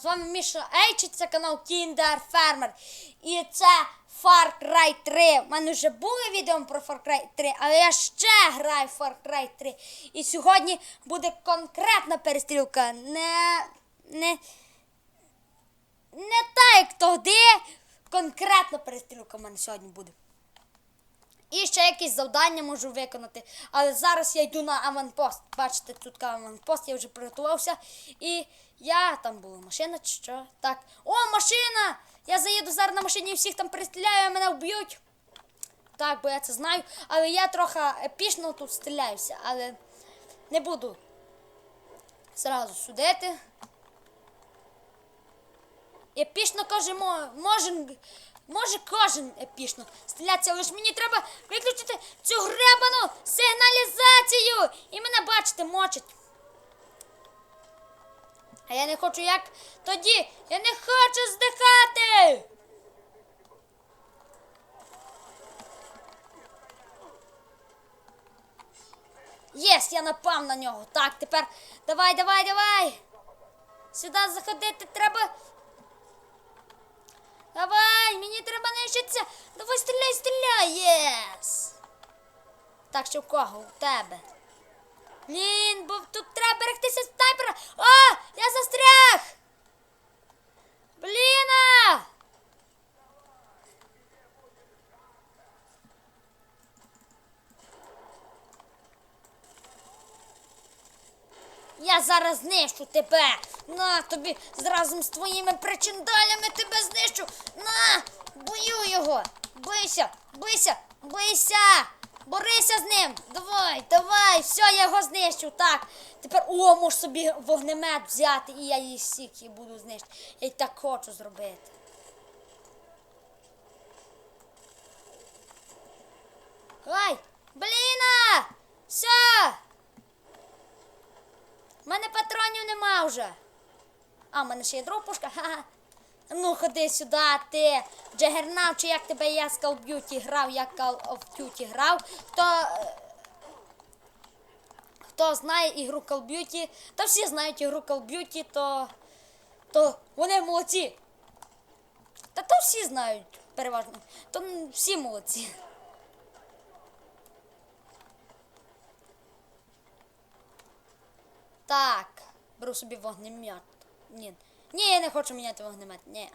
З вами Міша Ейчі, це канал Kinder Farmer. І це Far Cry 3. У мене вже були відео про Far Cry 3, але я ще граю в Far Cry 3. І сьогодні буде конкретна перестрілка. Не. не. Не та, як тоді. Конкретна перестрілка в мене сьогодні буде. І ще якісь завдання можу виконати. Але зараз я йду на аванпост. Бачите, тут аванпост, я вже приготувався. І я там була машина чи що? Так. О, машина! Я заїду зараз на машині і всіх там перестріляю, а мене вб'ють. Так, бо я це знаю. Але я трохи епічно тут стріляюся, але не буду зразу судити. Епічно каже, мо- можен, може кожен епічно стрілятися, але ж мені треба виключити цю гребану сигналізацію. І мене, бачите, мочить. А я не хочу як тоді. Я не хочу здихати. Єс, я напав на нього. Так, тепер давай, давай, давай. Сюди заходити треба. Давай, мені треба нищитися. Давай стріляй, стріляй. Єс. Так, що в кого? У тебе. Блін, бо тут треба берегтися снайпера. О, я застряг. Бліна. Я зараз знищу тебе. На тобі разом з твоїми причиндалями тебе знищу. На, бою його. Бийся, бийся, бийся. Борися з ним. Давай, давай, все, я його знищу. Так. Тепер о, можу собі вогнемет взяти, і я її всіх їх буду знищити. Я й так хочу зробити. Ай, бліна! Все! У мене патронів нема вже. А, в мене ще є друга пушка. Ха-ха. Ну, ходи сюди, ти. Джагернав, чи як тебе я з Call of Duty грав, я Call of Duty грав. Хто, е, хто знає ігру Call of Duty, та всі знають ігру Call of Duty, то, то вони молодці. Та то всі знають переважно. То всі молодці. Так, беру собі вогнемет. Ні. Ні, я не хочу міняти вогнемет. Ні.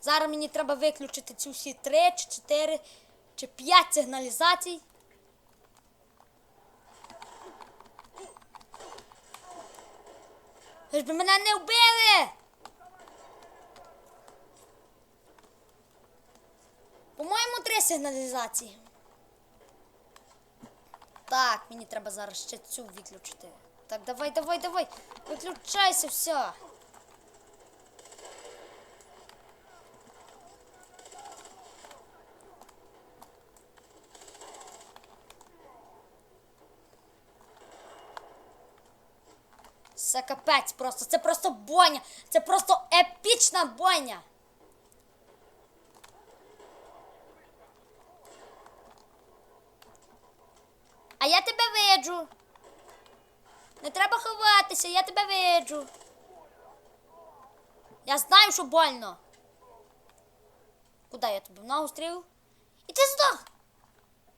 Зараз мені треба виключити ці всі три, чи чотири, чи п'ять сигналізацій. Ви ж би мене не вбили! По-моєму, сигналізації. Так, мені треба зараз ще цю виключити. Так, давай, давай, давай. Виключайся, все. Це капець просто. Це просто бойня. Це просто епічна бойня. А я тебе виджу. Не треба ховатися, я знаю, що больно. Куди я тебе ногу стрілив? І ти здох.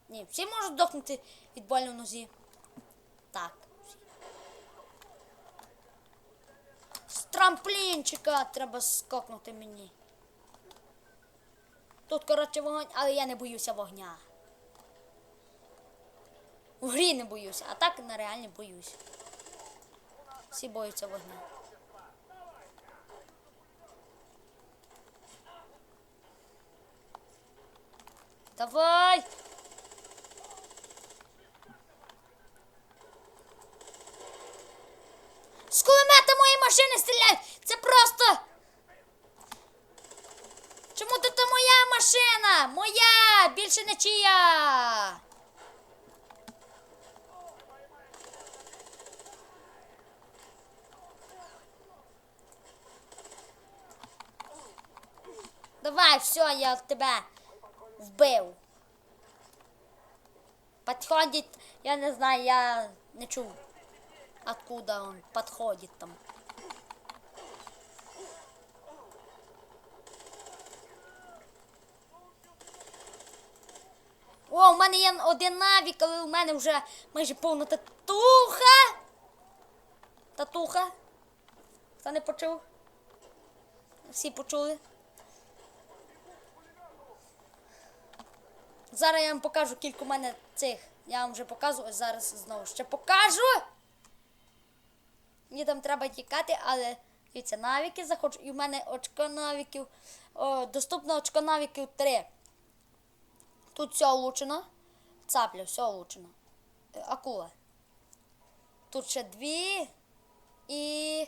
Ні, всі можуть здохнути від болю в нозі. Так. З трамплінчика треба скокнути мені. Тут, коротше, вогонь, але я не боюся вогня. В грі не боюся, а так на реальні боюсь. Всі боються вогня. Давай! З кулемета мої машини стріляють! Це просто. Чому тут моя машина? Моя! Більше не чия! Давай, все, я тебе вбив. Подходит, я не знаю, я не чув, откуда он подходит там. О, у мене є один навік, але у мене вже майже повна татуха. Татуха. Хто не почув? Всі почули. Зараз я вам покажу кілька у мене цих. Я вам вже показую, ось зараз знову ще покажу. Мені там треба тікати, але дивіться, навіки заходжу. І в мене очко навіків. О, доступно очко навіків 3. Тут все улучшено. Цапля, все улучшено. Е, Акула. Тут ще дві. І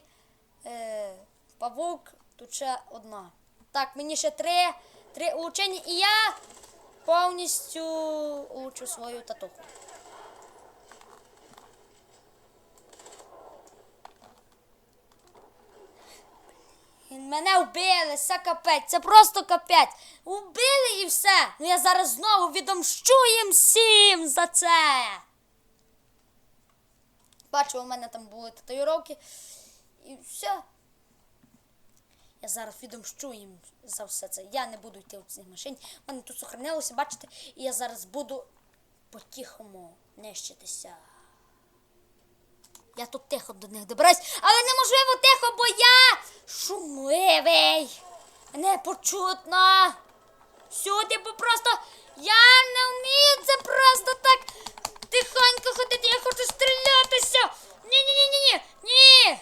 е, павук, тут ще одна. Так, мені ще три, три улучшення, і я повністю улучшу свою татуху. Мене вбили, це капець, це просто капець. Вбили і все. Ну я зараз знову відомщу їм всім за це. Бачу, у мене там були татуїровки. І все. Я зараз відомщу їм за все це. Я не буду йти в цій машині. У мене тут сохранилося, бачите, і я зараз буду по-тихому нищитися. Я тут тихо до них добираюсь, але неможливо тихо, бо я шумливий. Мене почутно. Сюди, бо просто я не вмію це просто так тихонько ходити. Я хочу стрілятися. Ні, ні, ні, ні, ні. Ні.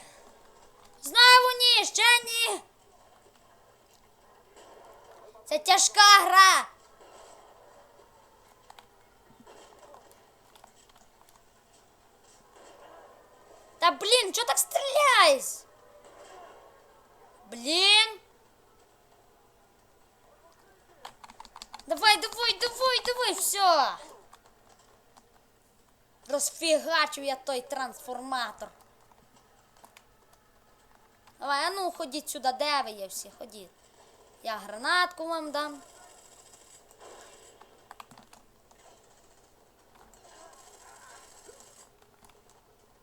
Знову ні, ще ні. Це тяжка гра. Та блін, чого так стріляєш? Блін. Давай, давай, давай, давай, все. Розфігачив я той трансформатор. Давай, а ну ходіть сюди, де ви є всі, ходіть. Я гранатку вам дам.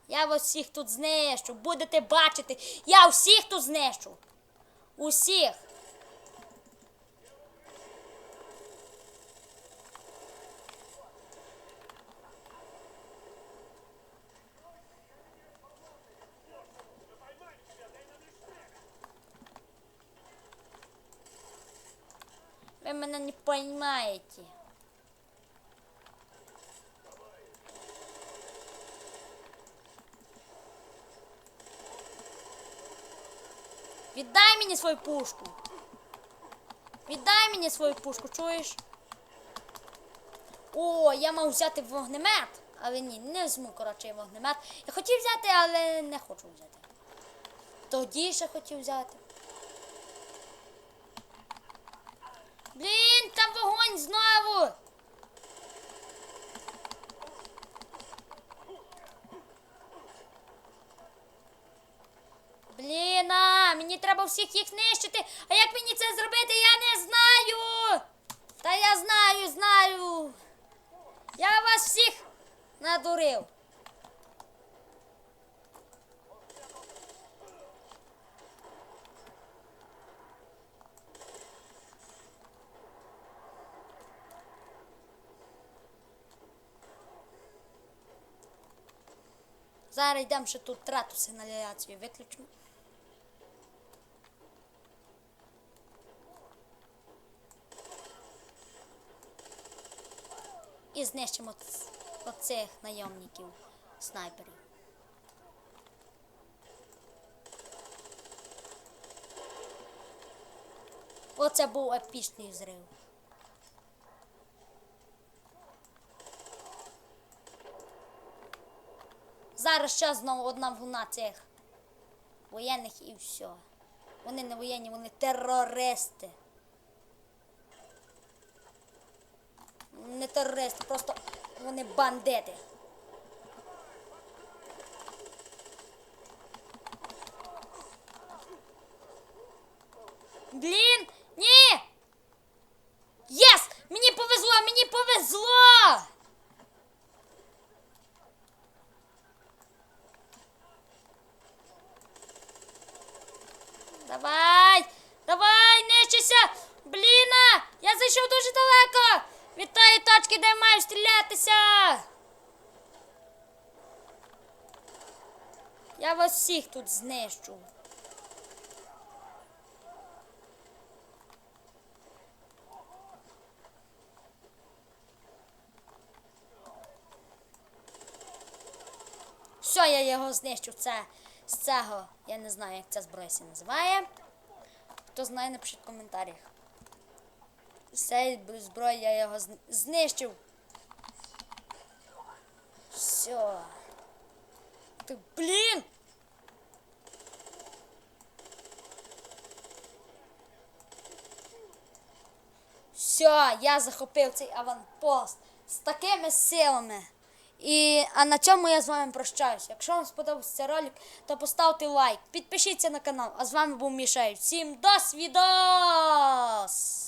Я вас всіх тут знищу. Будете бачити. Я всіх тут знищу. Усіх. Ви мене не розумієте. Віддай мені свою пушку. Віддай мені свою пушку, чуєш? О, я мав взяти вогнемет. Але ні, не візьму, коротше, вогнемет. Я хотів взяти, але не хочу взяти. Тоді ще хотів взяти. Блін, там вогонь знову. Блін, а, мені треба всіх їх нищити. А як мені це зробити, я не знаю. Та я знаю, знаю. Я вас всіх надурив. Зараз йдемо ще тут трату сигналізацію виключимо. І знищимо оцих найомників снайперів. Оце був епічний взрив. Зараз ще знову одна волна цих воєнних і все. Вони не воєнні, вони терористи. не терористи, просто вони бандити. Блін! Ні! Єс! Мені повезло! Мені повезло! Давай! Давай, нищися! Бліна! Я зайшов дуже далеко! Від тої точки, де маю стрілятися! Я вас всіх тут знищу. Все, я його знищу. Це з цього. Я не знаю, як ця зброя називає. Хто знає, напишіть в коментарях. Цієї зброї я його знищив. Все. Ти, блін! Все, я захопив цей аванпост з такими силами. І, а на цьому я з вами прощаюся. Якщо вам сподобався цей ролик, то поставте лайк, підпишіться на канал. А з вами був Мішель. Всім до свідос!